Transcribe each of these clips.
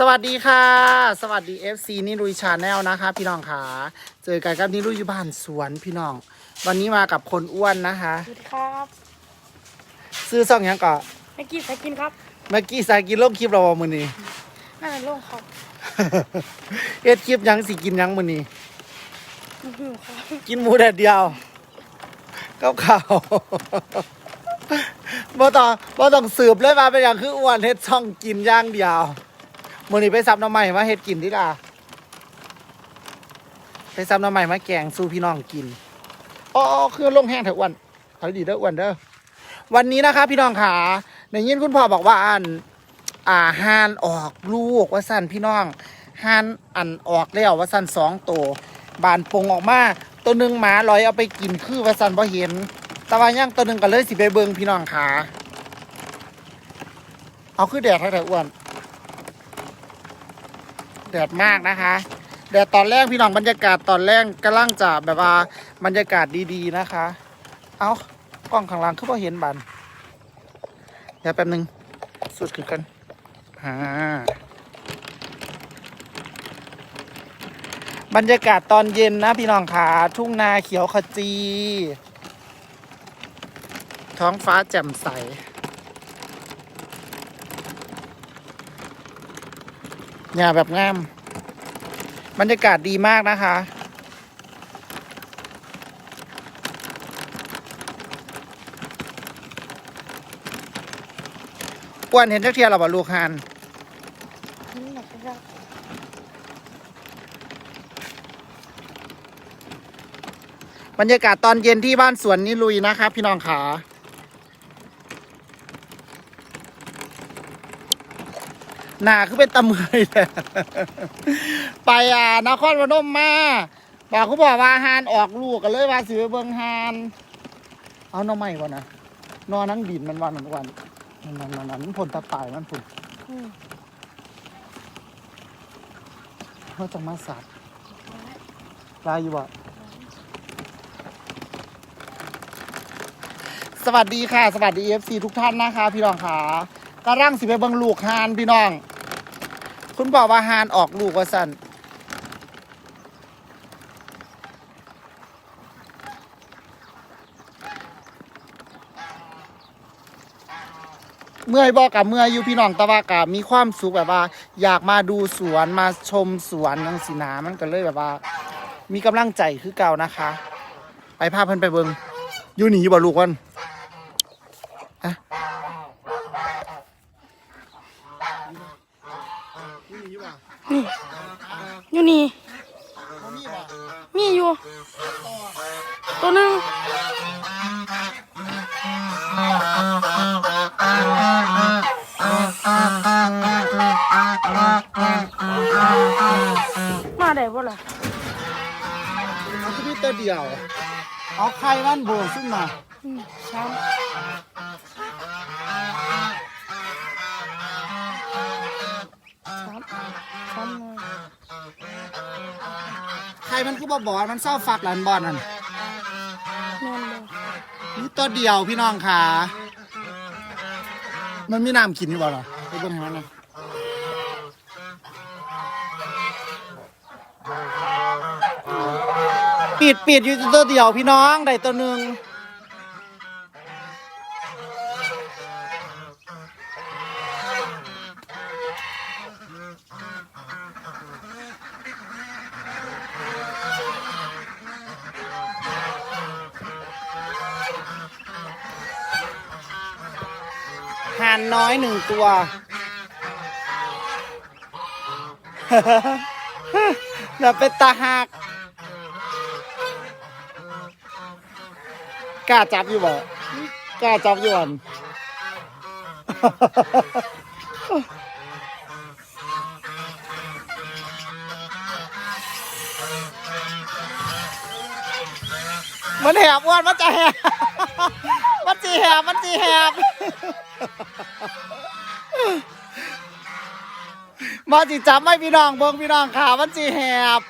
สวัสดีค่ะ สวัสดี FC นิรุยชาแนลนะคะ พี่น้องค่ะเจอกันกับนิรุยอยู่บ้านสวนพี่น้อง วันนี้มากับคนอ้วนนะคะ สวัสดีครับซื้อซ่องหยังก่อนไม่กินใส่กินครับเมื่อกี้สายกินลงคลิปเราบ่มือนี้ นั่นเป็นโล่งครับเอ็ดคลิปหยังสิกินหยังมือนี้อื้อหือครับกินหมูแดดเดียวกับข้าวบ่ต้องบ่ต้องสืบเลยว่าเป็นอย่างคืออ้วนเฮ็ดช่องกินอย่างเดียว มื้อนี้ไปซับน้ำใหม่มาเฮ็ดกินดิล่ะไปซับน้ำใหม่มาแกงสู่พี่น้องกินอ๋อคือลงแห้งเถอะอ้วนถอยดีเด้ออ้วนเด้อวันนี้นะคะ พี่น้องขาในยินคุณพ่อบอกว่าอันอ่าหานออกลูกว่าสั่นพี่น้องหานอันออกแล้วว่าสั่นสองตัวบานปงออกมาตัวหนึ่งหมาลอยเอาไปกินคือว่าสั่นพอเห็นต่ว่าย่างตัวหนึ่งก็เลยสิไปเบิงพี่น้องขาเอาคือแดดให้แต่อ้วน แดดมากนะคะ แดดตอนแรกพี่น้องบรรยากาศตอนแรกกำลังจะแบบว่าบรรยากาศดีๆนะคะ เอากล้องข้างหล่างคือพอเห็นบันเดี๋ยวแป๊บหนึงสุดขึ้นกันอ่าบรรยากาศตอนเย็นนะพี่น้องขาทุ่งนาเขียวขจี ท้องฟ้าแจ่มใส เนี่ยแบบงาม บรรยากาศดีมากนะคะอ้วนเห็นจักเทียเราบ่ลูกฮานบบรรยากาศตอนเย็นที่บ้านสวนนิลุยนะครับพี่น้องขา หนาคือเป็นตะเมยเลยไปอ่านครพนมมาบอกเขาบอกว่าฮานออกลูกกันเลยว่าสิไปเบิ่งฮานเอาน้อไม่วะนะนอนนั่งดินมันวันนั้นวันนั่นนั่นนั่นนอนมันผลตะปายมันผลเขาจะมาสัตว์ลายอยู่บ่สวัสดีค่ะ สวัสดีเอฟซีทุกท่านนะคะ พี่น้องค่ะกำลังสิไปเบิ่งลูกฮานพี่น้อง คุณบอกว่าฮานออกลูกว่าสั่นเมื่อยบอกกับเมื่อยอยู่พี่น้องตะวากับมีความสุขแบบว่า อยากมาดูสวนมาชมสวนนังสีนามันก็เลยแบบว่า มีกำลังใจคือเก่านะคะ ไปพาเพิ่นไปเบิงอยู่หนีบ่ลูกวัน อยู่นี่ มีอยู่ ตัวหนึ่งมาได้บ่ล่ะเอาที่นี่ตัวเดียว เอาไข่มันโบขึ้นมาอืมสามสามสามหน่อย ไข่ มันคือบ่บอนมันเศร้าฝักหลานบอนนั่นแม่นบ่นี่ตัวเดียวพี่น้องค่ะ มันมีน้ำกินอยู่บ่ล่ะไปเบิ่งให้มันหนะปิดปิดอยู่ตัวเดียวพี่น้องได้ตัวหนึ่ง นน้อยหนึ่งตัวเดี๋ยวเป็นตาหักกล้าจับอยู่บ่กล้าจับอยู่อันมันแหบอ้วนมันจะแหบมันจีแหบมันจีแหบ มาจีจับไม่พี่น้องเบิ้งพี่น้องขามันจีแหบ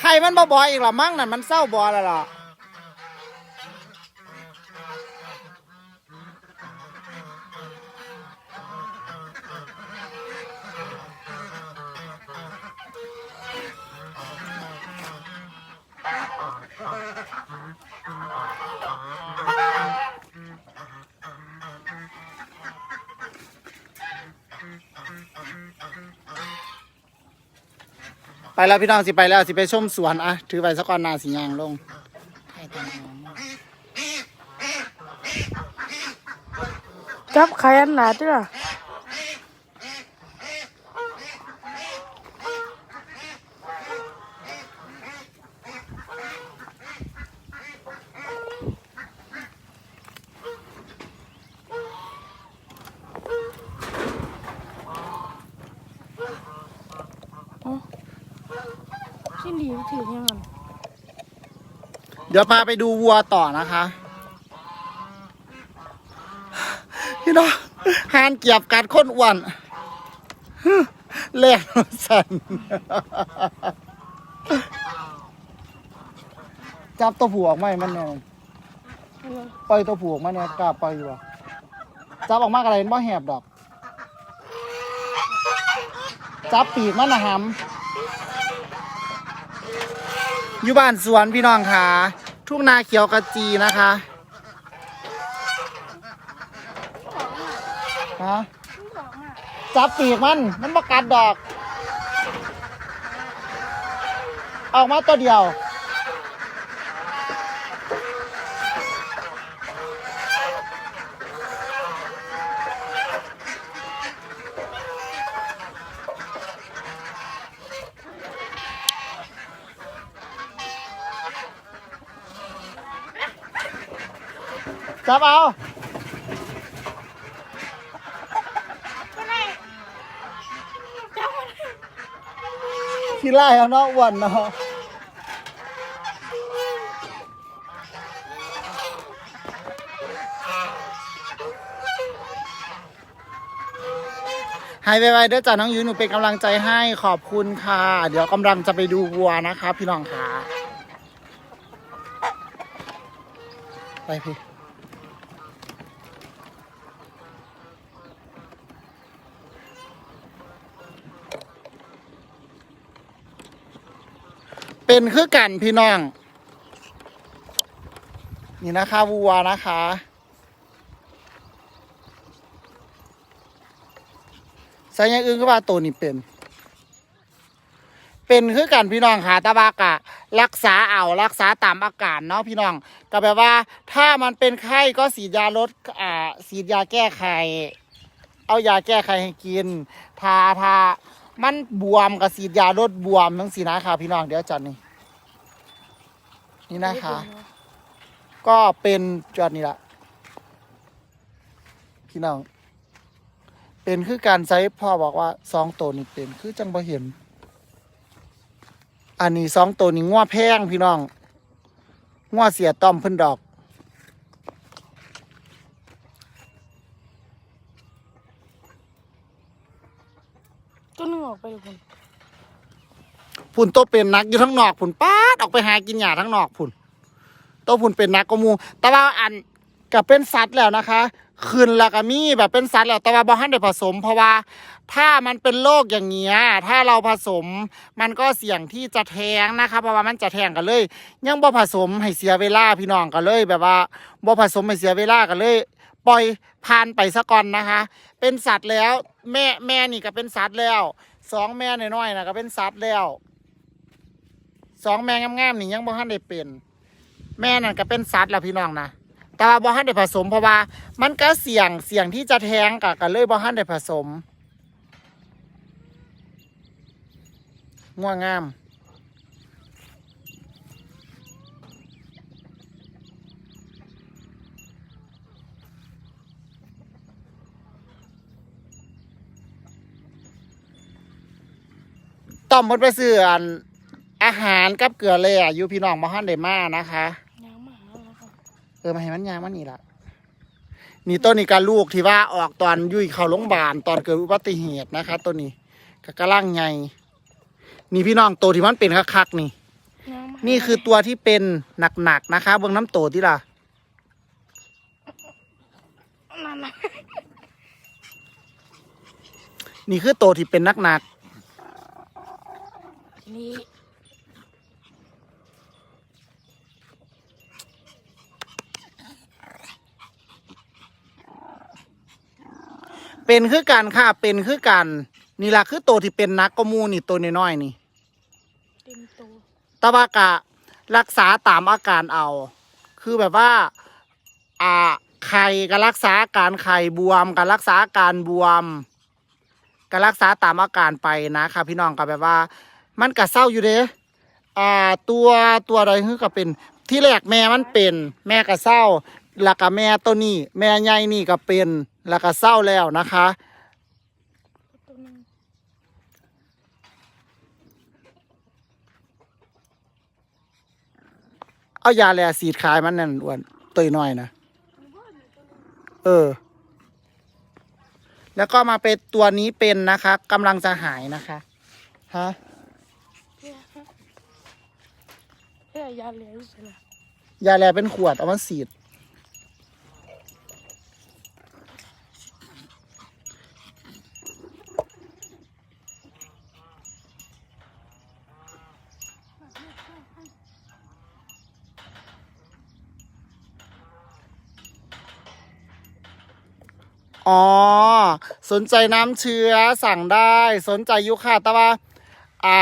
ใครมันบ่บอยอีกหรอมั่งนั่นมันเศร้าบอแล้วล่ะ ไปแล้วพี่น้องสิไปแล้วสิไปชมสวนอะถือไปสักก่อนนาสียางลงจับใครอันหนาจ้ะชิ้ ถือยังไงเดี๋ยวพาไปดูวัวต่อนะคะ พี่น้องหานเกียบกัดคนอ้วนเล่นสันจับตัวผูออกไหมมันเนี่ยปล่อยตัวผูออกมาเนี่ยกล้าปล่อยอยู่บ่จับออกมากอะไรบ่แหบดอก จับปีกมันนะหำ อยู่บ้านสวนพี่น้องค่ะ ทุ่งนาเขียวกระจีนะคะฮะจับปีกมัน มันประกัดดอก ออกมาตัวเดียว จับเอาขี้ไล่เอาเนาะวันเนาะหายไปๆเด้อจ้าน้องยูหนูเป็นกำลังใจให้ขอบคุณค่ะ เดี๋ยวกำลังจะไปดูวัวนะคะ พี่น้องค่ะ ไปพี่ เป็นคือกันพี่น้อง นี่นะคะวัวนะคะสายอย่างอื่นก็ว่าตัวนี้เป็น เป็นคือกันพี่น้องค่ะตะบากะ รักษาเอารักษาตามอาการเนาะพี่น้อง ก็แบบว่า ถ้ามันเป็นไข้ก็ฉีดยาลดอ่าฉีดยาแก้ไขเอายาแก้ไขให้กิน ทาทา มันบวมกับฉีดยาลดบวมทั้งสีนะคะพี่น้องเดี๋ยวจัดนี่นี่นะคะ ก็เป็นจอดนี่ละพี่น้องเป็นคือการใช้พ่อบอกว่าสองตัวนี่เป็นคือจังบ่เห็น อันนี้สองตัวนี้ง้อแพงพี่น้องง้อเสียต้อมเพิ่นดอก ตัวหนึง อกไปเลยคุณผุนโตเป็นนักอยู่ทั้งนอกผุนป้าดออกไปหากินหญ้าทั้งนอกผุนโตวผุนเป็นนักก็มู แต่ว่าอันกับเป็นสัตว์แล้วนะคะ คืนล้วก็มีแบบเป็นสัตว์แล้วแต่ว่าบ่ทันได้ผสม เพราะว่าถ้ามันเป็นโรคอย่างเงี้ยถ้าเราผสมมันก็เสี่ยงที่จะแท้งนะคะ เพราะว่ามันจะแท้งกันเลย ยังบ่ผสมให้เสียเวลาพี่น้องกันเลย แบบว่าบ่ผสมให้เสียเวลากันเลย ปล่อยผ่านไปซะก่อนนะคะ เป็นสัตว์แล้ว แม่แม่นี่ก็เป็นสัตว์แล้ว สองแม่น้อยๆนะก็เป็นสัตว์แล้วสองแม่งามๆนี่ยังบ่ทันได้เป็น แม่นั่นก็เป็นสัตว์แล้วพี่น้องนะแต่ว่าบ่ทันได้ผสมเพราะว่า มันก็เสี่ยงเสี่ยงที่จะแท้งกับกันเลยบ่ทันได้ผสมง่วงงาม ต้อมหมดไปซื้ออันอาหารกับเกลือเลยอะอยู่พี่น้องบ่ทันได้มานะคะยางมาหาแล้วครับเออมาให้มันยางมันนี่ละนี่ต้นนี้การลูกที่ว่าออกตอนอยุ่ยเข้าโรงพยาบาลตอนเกิดอุบัติเหตุนะคะต้นนี้ก็กระล่างไงนี่พี่น้องตัวที่มันเป็นคักๆนี่ยางมานี่คือตัวที่เป็นหนักๆนะคะเบื้องน้ำโตที่ล่ะ นั่นนะนี่คือตัวที่เป็นหนัก นี่เป็นคือกันค่ะ เป็นคือกัน นี่ล่ะคือตัวที่เป็นนักก็มูนี่ตัวน้อยๆนี่เต็มตัวแตว่ากะรักษาตามอาการเอา คือแบบว่า อ่าไข่ก็รักษาอาการไข่บวมก็รักษาอาการบวมก็รักษาตามอาการไปนะคะพี่น้องก็แบบว่า มันก็เศร้าอยู่เด้อ่าตัวตัวอะไรคือก็เป็น ที่แรกแม่มันเป็น แม่ก็เศร้าแล้วก็แม่ตัวนี้ แม่ใหญ่นี่ก็เป็นแล้วก็เศร้าแล้วนะคะเอายาแลสีดขายมันนั่นอ้วนตัวน้อยนะเออ แล้วก็มาเป็นตัวนี้เป็นนะคะกำลังจะหายนะคะฮะ เนี่ยฮะ่ยาเหลืออยู่ใช่ไหมยาแลเป็นขวดเอามาสีด อ๋อ สนใจน้ำเชื้อสั่งได้ สนใจยุค่ะแต่ว่า อ่า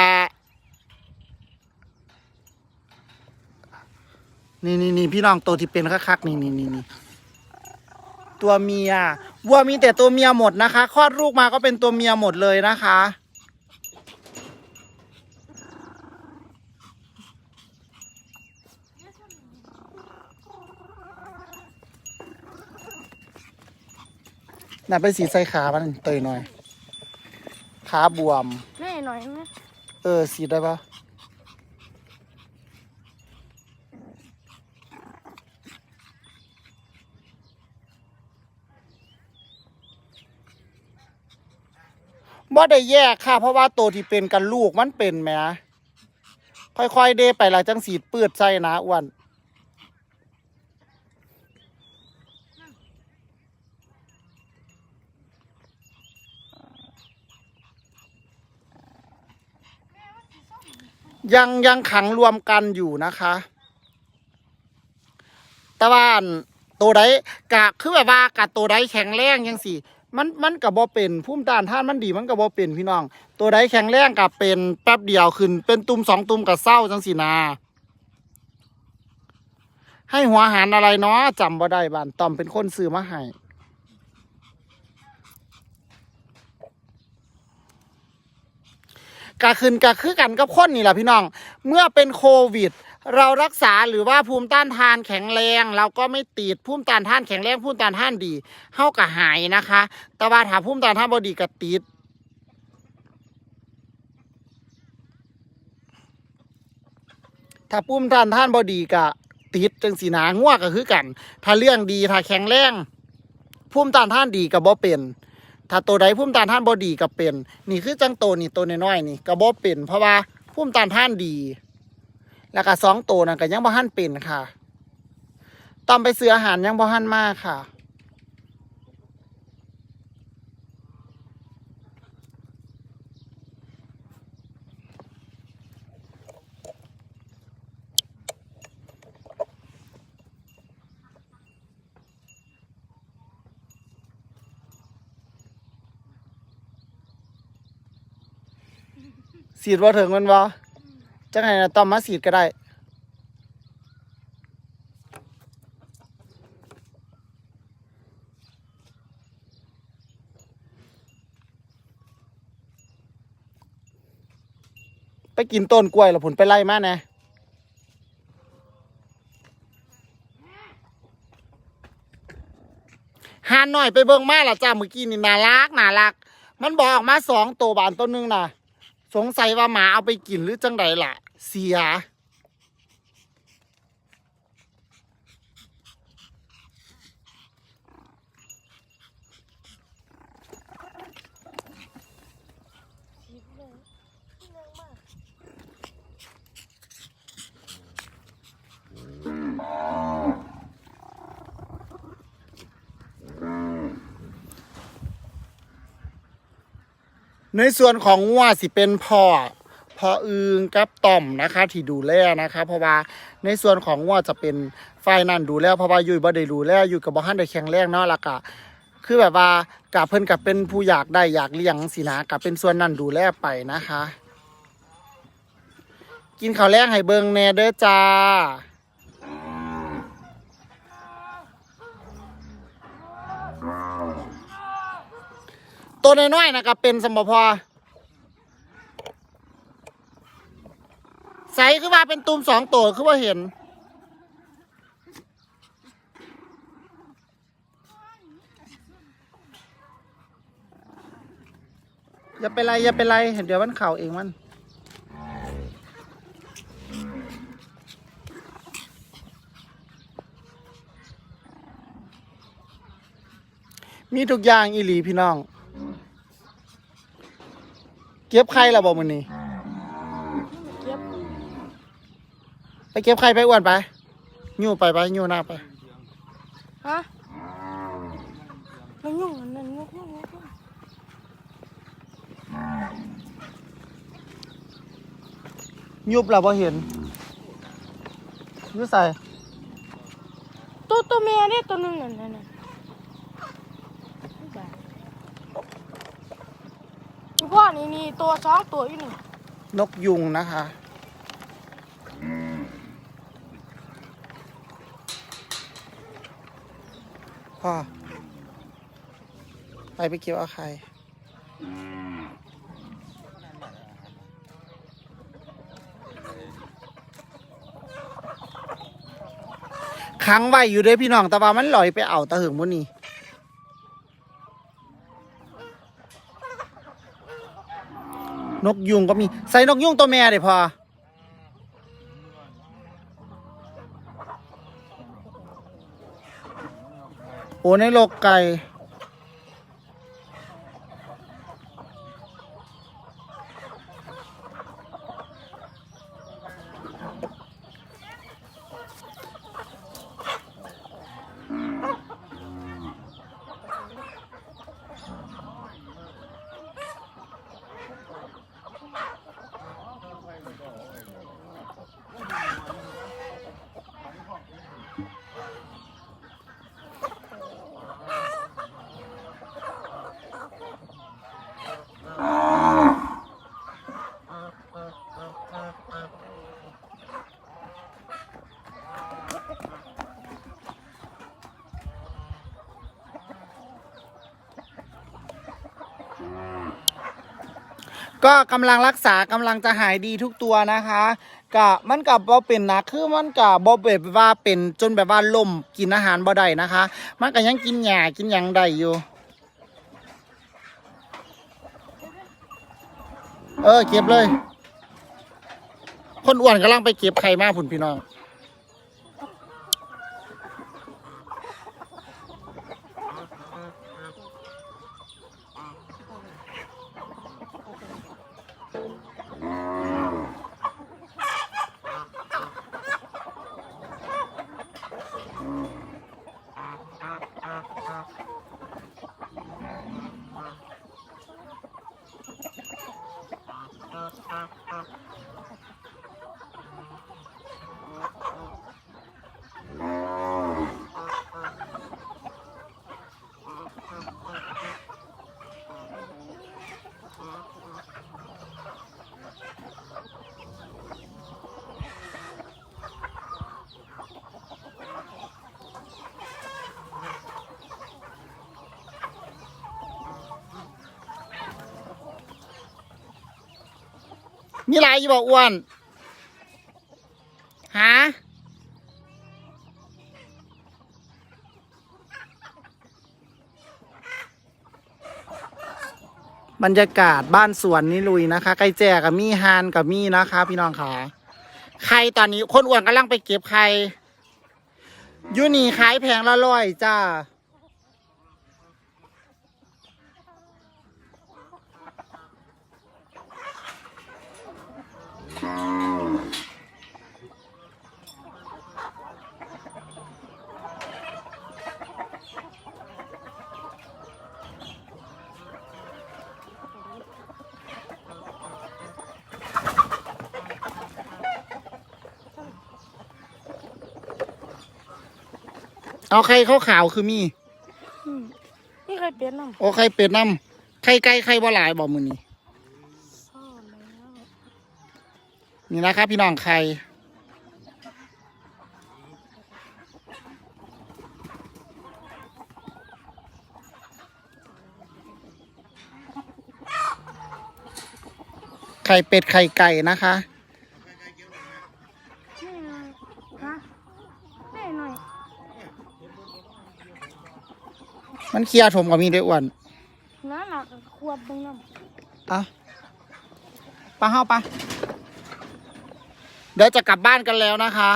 นี่นี่นี่พี่น้องตัวที่เป็นคักๆนี่นี่นี่นี่ตัวเมียวัวมีแต่ตัวเมียหมดนะคะคลอดลูกมาก็เป็นตัวเมียหมดเลยนะคะ น่ะเป็นสีใส่ขามันเตยหน่อย ขาบวม แม่หน่อยไหมเออสีได้ปะ บ่ได้แยกค่ะ เพราะว่าตัวที่เป็นกันลูกมันเป็นแหมค่อยๆเดไปละจังสีดปืดใส่นะอ้วนยังยังขังรวมกันอยู่นะคะต่ว่าอันตัวใดกะคือแบบว่ากะตัวใดแข็งแรงยังสิ มันมันกับบ่เป็นพุ่มต้านท่านมันดีมันกับบ่เป็นพี่น้อง ตัวใดแข็งแรงกับเป็นแป๊บเดียวขึ้น เป็นตุ่มสองตุ่มกับเศร้าจังสินาให้หัวหารอะไรเนาะจำบ่ได้บ้านต่อมเป็นคนซื้อมาให้กะขึ้นกะคือกันกับคนนี่แหละพี่น้อง เมื่อเป็นโควิด เรารักษาหรือว่าภูมิต้านทานแข็งแรง เราก็ไม่ติดภูมิต้านทานแข็งแรงภูมิต้านทานดีเฮาก็หายนะคะ แต่ว่าถ้าภูมิต้านทานบ่ดีก็ติดถ้าภูมิต้านทานบ่ดีก็ติดจังสีนาง่วก็คือกัน ถ้าเรื่องดีถ้าแข็งแรงภูมิต้านทานดีก็บบ่เป็น ถ้าตัวใดภูมิต้านทานบ่ดีก็เป็น นี่คือจังโตวนี่ตัวน้อยๆนี่ก็บ่เป็น เพราะว่าภูมิต้านทานดี แล้วก็สองตัวนั่นก็ยังบ่หันเป็นค่ะตอนไปซื้ออาหารยังบ่หันมากค่ะ สีดว่าถึงมันบ่ จังไงนะตอมมาสีดก็ได้ ไปกินต้นกล้วยแล้วผลไปไล่มาแน่หานหน่อยไปเบิ่งมาละจ้าเมื่อกี้นี่น่ารักน่ารัก มันบอกออกมาสองตัวบานตัวหนึงน่ะ สงสัยว่าหมาเอาไปกินหรือจังใดล่ะ เสีย สีเลยเรื่องมาก ในส่วนของงัวสิเป็นพ่อพ่ออึงกับต่อมนะคะที่ดูแลนะคะเพราะว่าในส่วนของงัวจะเป็นฝ่ายนั่นดูแลเพราะว่ายุ้ยบ่ได้ดูแลอยู่กับบ่ทันได้แข็งแรงเนาะละก็คือแบบว่ากับเพิ่นกับเป็นผู้อยากได้อยากเลี้ยงสินะกับเป็นส่วนนั้นดูแลไปนะคะ กินข้าวแรงให้เบิงแน่เด้อจ้า ตัวน้อยๆนะก็เป็นสมบพอใสคือว่าเป็นตูมสองตัวคือว่าเห็น อย่าเป็นไรอย่าเป็นไรเดี๋ยวมันเข่าเองมันมีทุกอย่างอีหลีพี่น้อง เก็บไข่ละบอกมันนี่เก็บไปเก็บไข่ไปอ้วนไปยู่ไปไปยู่หน้าไป ฮะมันยุ่งอันนั่นยุ่งยุ่งยุ่งยุ่งยุบเราพอเห็นยุใส่ตัวตัวแม่เนี่ยตัวหนึงนั่นนั่นน่ะ พ่อนี่นี่ตัวสองตัวอยู่นี่นกยุงนะคะ พ่อ ไปไปเก็บเอาไข่ค้างไว้อยู่เด้อพี่น้องแต่ว่ามันลอยไปเอาตะหึงมุนี่ นกยุงก็มีใส่นกยุงตัวแม่เดี๋ยวพอ โอ้ในโลกไก่ ก็กำลังรักษากำลังจะหายดีทุกตัวนะคะกะมันกับบ่เป็นนะคือมันกับบ่แบบว่าเป็นจนแบบว่าล่มกินอาหารบ่ได้นะคะ มันก็ยังกินหญ้ากินหยังได้อยู่ เออเก็บเลย คนอ้วนกำลังไปเก็บไข่มาผุนพี่น้อง มีอะไรอยู่บอกอ้วนหาบรรยากาศบ้านสวนนี่ลุยนะคะไก่แจกับมีฮานกับมีนะคะ พี่น้องค่ะใครตอนนี้คนอ้วนกำลังไปเก็บไข่อยูนี่ขายแพงละร้อยจ้า เอาไข่ขาวๆคือมีอืมนี่ใครโอ้ไข่เป็ดน้ำไข่ไก่ไข่บ่หลายบ่มือนี้ซ่อนแล้วนี่นะครับพี่น้องไข่ไข่เป็ดไข่ไก่นะคะ แม่หน่อยฮะแม่หน่อย มันเคลียร์ถมกับมีได้อ้วนน้าหนักควบเบึงน้อะไปเฮาไปะเดี๋ยวจะกลับบ้านกันแล้วนะคะ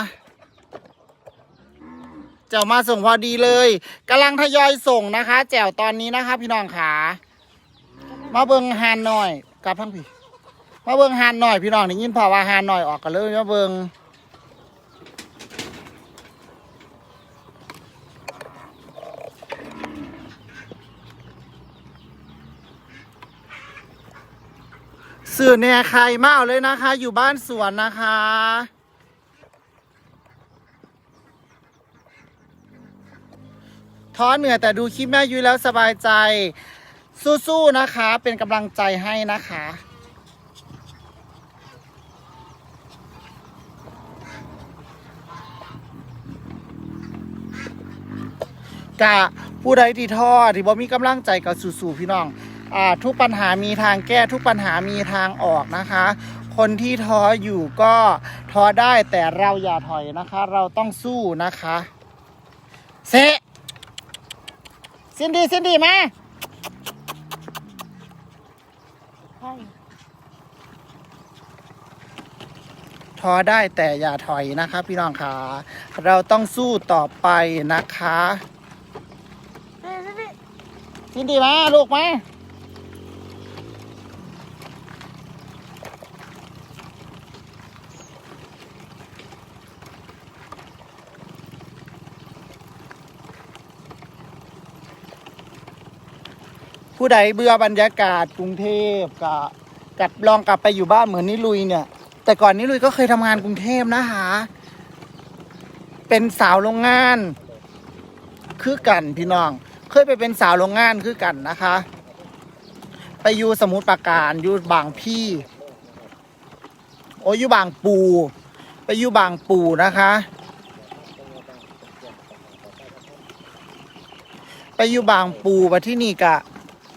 แจวมาส่งพอดีเลยกำลังทยอยส่งนะคะ แจวตอนนี้นะคะ พี่น้องขามาเบิงฮานหน่อยกลับทั้งพี่มาเบิงฮานหน่อยพี่น้องได้ยินพอว่าฮานหน่อยออกกันเลยมาเบิง สื่อเนี่ยใครมาเอาเลยนะคะ อยู่บ้านสวนนะคะ ท้อเหนื่อยแต่ดูคลิปแม่ยุ้ยแล้วสบายใจ สู้ๆนะคะ เป็นกำลังใจให้นะคะกะผู้ใดที่ท้อที่บ่มีกำลังใจก็สู้ๆพี่น้อง ทุกปัญหามีทางแก้ทุกปัญหามีทางออกนะคะ คนที่ท้ออยู่ก็ท้อได้แต่เราอย่าถอยนะคะ เราต้องสู้นะคะเซซินดีซินดีมาำใช่ท้อได้แต่อย่าถอยนะคะพี่น้องค่ะเราต้องสู้ต่อไปนะคะเฮ้ยพี่ซินดีมาลูกมา ผู้ใดเบื่อบรรยากาศกรุงเทพกับกับลองกลับไปอยู่บ้านเหมือนนิลุยเนี่ย แต่ก่อนนิลุยก็เคยทำงานกรุงเทพนะคะเป็นสาวโรงงาน คือกันพี่น้อง เคยไปเป็นสาวโรงงานคือกันนะคะ ไปอยู่สมุทรปราการอยู่บางพี่ โอ้อยู่บางปู ไปอยู่บางปูนะคะ ไปอยู่บางปูมาที่นี่กะ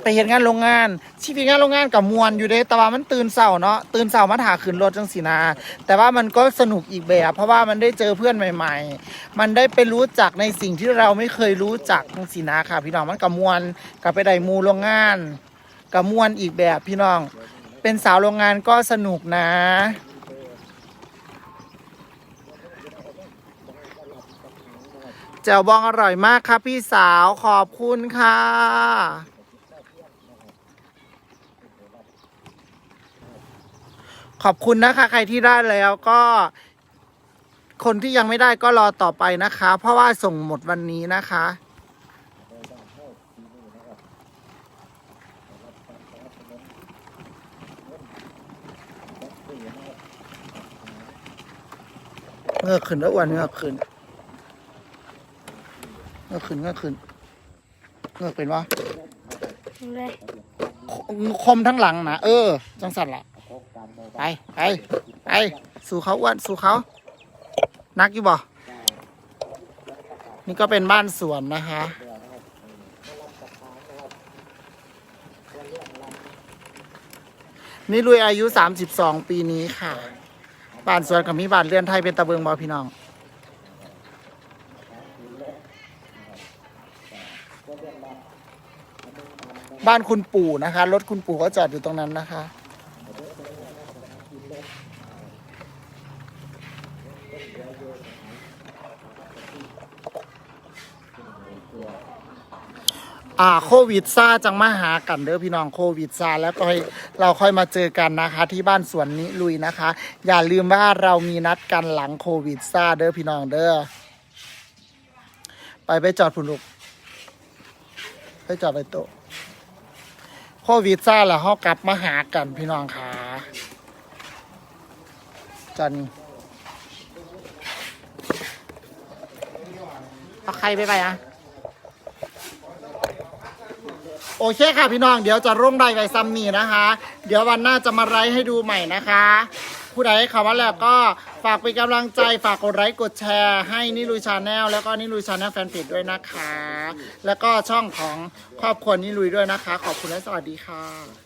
ไปเห็นงานโรงงาน ชีวิตงานโรงงานกับมวลอยู่เด้แต่ว่ามันตื่นเสาเนาะตื่นเสามาถาขึ้นรถจังสีนา แต่ว่ามันก็สนุกอีกแบบ เพราะว่ามันได้เจอเพื่อนใหม่ ๆ มันได้ไปรู้จักในสิ่งที่เราไม่เคยรู้จักจังสีนาค่ะ พี่น้องมันกับมวลกับไปได้มูโรงงานกับมวลอีกแบบพี่น้อง เป็นสาวโรงงานก็สนุกนะแจ่วบองอร่อยมากครับพี่สาวขอบคุณค่ะ ขอบคุณนะคะ ใครที่ได้แล้วก็ คนที่ยังไม่ได้ก็รอต่อไปนะคะ เพราะว่าส่งหมดวันนี้นะคะ เงือกขึ้นแล้วอ้วันเงือกขึ้นเงือกขึ้นเงือกขึ้นเงือกเป็นวะเลยคมทั้งหลังนะเออ จังสันละ ไปไปไปสู่เขาอ้วนสู่เขา นักอยู่บ่นี่ก็เป็นบ้านสวนนะคะนี่ลุยอายุสามสิบสองปีนี้ค่ะ บ้านสวนกับมีบ้านเรือนไทยเป็นตะเบิงบอพี่น้อง บ้านคุณปู่นะคะ รถคุณปู่ก็จอดอยู่ตรงนั้นนะคะ อ่าโควิดซาจังมาหากันเด้อพี่น้องโควิดซาแล้วก็ให้เราค่อยมาเจอกันนะคะ ที่บ้านสวนนี้ลุยนะคะ อย่าลืมว่าเรามีนัดกันหลังโควิดซาเด้อพี่น้องเด้อไปไปจอดพุ่นลูกไปจอดไปโตโควิดซาแล้วเขากลับมาหากันพี่น้องค่ะจันเอาใครไปไปอะ โอเคค่ะพี่น้องเดี๋ยวจะร่งได้ไว้ซัมมี่นะคะ เดี๋ยววันหน้าจะมาไลฟ์ให้ดูใหม่นะคะ ผู้ใดเข้ามาแล้วก็ฝากเป็นกำลังใจฝากกดไลค์กดแชร์ให้นิลุยชาแนลแล้วก็นิลุยชาแนลแฟนเพจด้วยนะคะ แล้วก็ช่องของครอบครัวนิลุยด้วยนะคะ ขอบคุณและสวัสดีค่ะ